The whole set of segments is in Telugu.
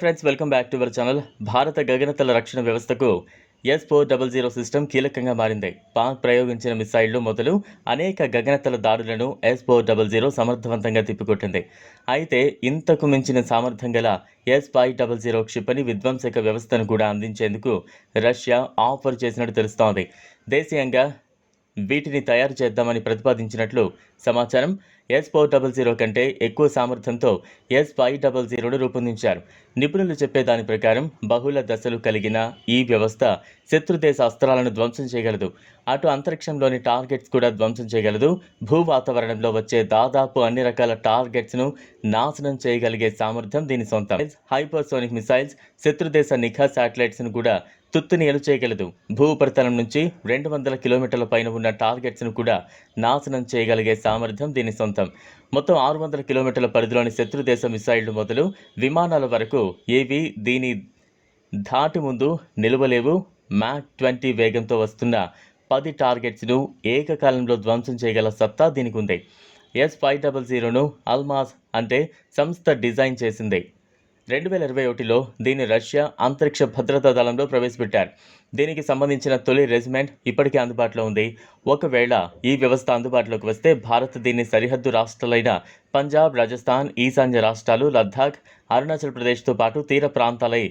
Friends welcome back to our channel భారత గగనతల రక్షణ వ్యవస్థకు S four double zero system కీలకంగా మారింది. పాక్ ప్రయోగించిన మిసైళ్ళు మొదలు అనేక గగనతల దాడులను ఎస్ ఫోర్ డబల్ జీరో సమర్థవంతంగా తిప్పికొట్టింది. అయితే ఇంతకు మించిన సామర్థ్యం గల ఎస్ ఫైవ్ డబల్ జీరో క్షిపణి విధ్వంసక వ్యవస్థను కూడా అందించేందుకు రష్యా ఆఫర్ చేసినట్టు తెలుస్తోంది. దేశీయంగా వీటిని తయారు చేద్దామని ప్రతిపాదించినట్లు సమాచారం ఎస్ ఫోర్ డబల్ జీరో కంటే ఎక్కువ సామర్థ్యంతో ఎస్ ఫైవ్ డబల్ జీరోను రూపొందించారు. నిపుణులు చెప్పే దాని ప్రకారం బహుళ దశలు కలిగిన ఈ వ్యవస్థ శత్రుదేశ అస్త్రాలను ధ్వంసం చేయగలదు. అటు అంతరిక్షంలోని టార్గెట్స్ కూడా ధ్వంసం చేయగలదు. భూ వాతావరణంలో వచ్చే దాదాపు అన్ని రకాల టార్గెట్స్ను నాశనం చేయగలిగే సామర్థ్యం దీని సొంతం. హైపర్సోనిక్ మిసైల్స్ శత్రుదేశ నిఘా శాటిలైట్స్ను కూడా తుత్తుని చేయగలదు. భూపరితలం నుంచి రెండు వందల కిలోమీటర్ల పైన ఉన్న టార్గెట్స్ను కూడా నాశనం చేయగలిగే సామర్థ్యం దీని సొంతం. మొత్తం ఆరు వందల కిలోమీటర్ల పరిధిలోని శత్రుదేశ మిసైళ్ళు మొదలు విమానాల వరకు ఏవి దీని ధాటి ముందు నిలవలేవు. మ్యాక్ ట్వంటీ వేగంతో వస్తున్న పది టార్గెట్స్ను ఏకకాలంలో ధ్వంసం చేయగల సత్తా దీనికి ఉంది. ఎస్ ఫైవ్ డబల్ జీరోను అల్మాస్ అంటే సంస్థ డిజైన్ చేసింది. రెండు వేల ఇరవై ఒకటిలో దీన్ని రష్యా అంతరిక్ష భద్రతా దళంలో ప్రవేశపెట్టారు. దీనికి సంబంధించిన తొలి రెజిమెంట్ ఇప్పటికే అందుబాటులో ఉంది. ఒకవేళ ఈ వ్యవస్థ అందుబాటులోకి వస్తే భారత్ దీన్ని సరిహద్దు రాష్ట్రాలైన పంజాబ్ రాజస్థాన్ ఈశాన్య రాష్ట్రాలు లద్దాఖ్ అరుణాచల్ ప్రదేశ్తో పాటు తీర ప్రాంతాలై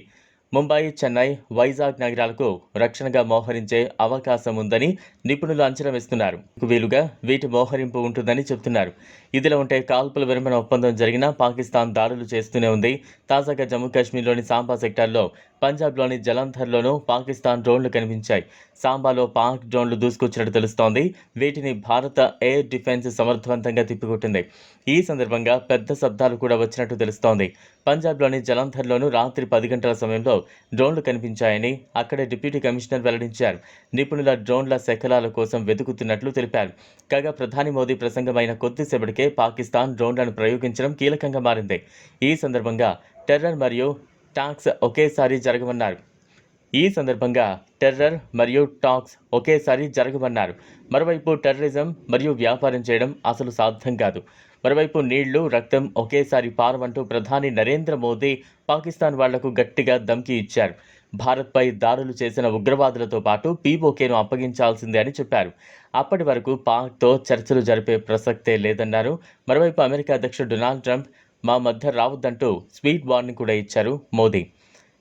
ముంబై చెన్నై వైజాగ్ నగరాలకు రక్షణగా మోహరించే అవకాశం ఉందని నిపుణులు అంచనా వేస్తున్నారు. వీలుగా వీటి మోహరింపు ఉంటుందని చెబుతున్నారు. ఇదిలా ఉంటే కాల్పుల విరమణ ఒప్పందం జరిగినా పాకిస్తాన్ దాడులు చేస్తూనే ఉంది. తాజాగా జమ్మూ కాశ్మీర్లోని సాంబా సెక్టార్లో పంజాబ్లోని జలంధర్లోనూ పాకిస్తాన్ డ్రోన్లు కనిపించాయి. సాంబాలో పాక్ డ్రోన్లు దూసుకొచ్చినట్టు తెలుస్తోంది. వీటిని భారత ఎయిర్ డిఫెన్స్ సమర్థవంతంగా తిప్పికొట్టింది. ఈ సందర్భంగా పెద్ద శబ్దాలు కూడా వచ్చినట్టు తెలుస్తోంది. పంజాబ్లోని జలంధర్లోనూ రాత్రి పది గంటల సమయంలో డ్రోన్లు కనిపించాయని అక్కడ డిప్యూటీ కమిషనర్ వెల్లడించారు. నిపుణుల డ్రోన్ల శకలాల కోసం వెతుకుతున్నట్లు తెలిపారు. కాగా ప్రధాని మోదీ ప్రసంగమైన కొద్దిసేపటికే పాకిస్తాన్ డ్రోన్లను ప్రయోగించడం కీలకంగా మారింది. ఈ సందర్భంగా టెర్రర్ మరియు టాక్స్ ఒకేసారి జరగమన్నారు ఈ సందర్భంగా టెర్రర్ మరియు టాక్స్ ఒకేసారి జరగమన్నారు. మరోవైపు టెర్రరిజం మరియు వ్యాపారం చేయడం అసలు సాధ్యం కాదు. మరోవైపు నీళ్ళు రక్తం ఒకేసారి పారవంటూ ప్రధాని నరేంద్ర మోదీ పాకిస్తాన్ వాళ్ళకు గట్టిగా ధమ్కి ఇచ్చారు. భారత్పై దాడులు చేసిన ఉగ్రవాదులతో పాటు పీఓకేను అప్పగించాల్సిందే అని చెప్పారు. అప్పటి వరకు పాక్తో చర్చలు జరిపే ప్రసక్తే లేదన్నారు. మరోవైపు అమెరికా అధ్యక్షుడు డొనాల్డ్ ట్రంప్ మా మధ్య రావద్దంటూ స్వీట్ వార్నింగ్ కూడా ఇచ్చారు మోదీ.